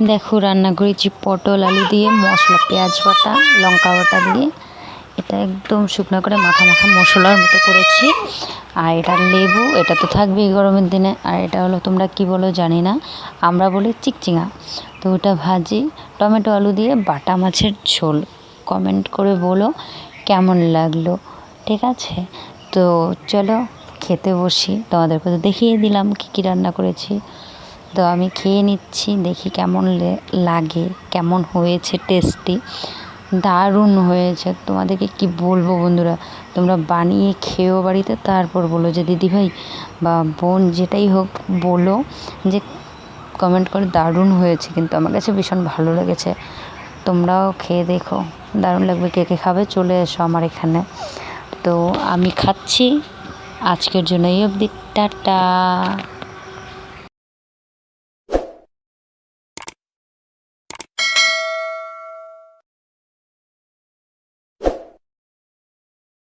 দেখো রান্না করেছি পটল, আলু দিয়ে, মশলা, পেঁয়াজ বাটা, লঙ্কা বাটা দিয়ে। এটা একদম শুকনো করে মাখা মাখা মশলার মতো করেছি। আর এটা লেবু, এটা তো থাকবেই গরমের দিনে। আর এটা হলো তোমরা কি বলো জানি না, আমরা বলি চিকচিঙা। তো ওটা ভাজি, টমেটো, আলু দিয়ে, বাটা মাছের ঝোল। কমেন্ট করে বলো কেমন লাগল, ঠিক আছে? তো চলো খেতে বসি। তোমাদেরকে তো দেখিয়ে দিলাম কী কী রান্না করেছি। তো আমি খেয়ে নিচ্ছি, দেখি কেমন লাগে, কেমন হয়েছে টেস্টি দারুণ হয়েছে। তোমাদেরকে কি বলব বন্ধুরা? তোমরা বানিয়ে খেয়েও বাড়িতে, তারপর বলো যে দিদিভাই বা বোন যেটাই হোক, বলো যে কমেন্ট করে দারুণ হয়েছে। কিন্তু আমার কাছে ভীষণ ভালো লেগেছে। তোমরাও খেয়ে দেখো। দারুণ লাগবে। কে কে খাবে চলে এসো আমার এখানে। তো আমি খাচ্ছি। আজকের জন্য এই অবধি। টাটা।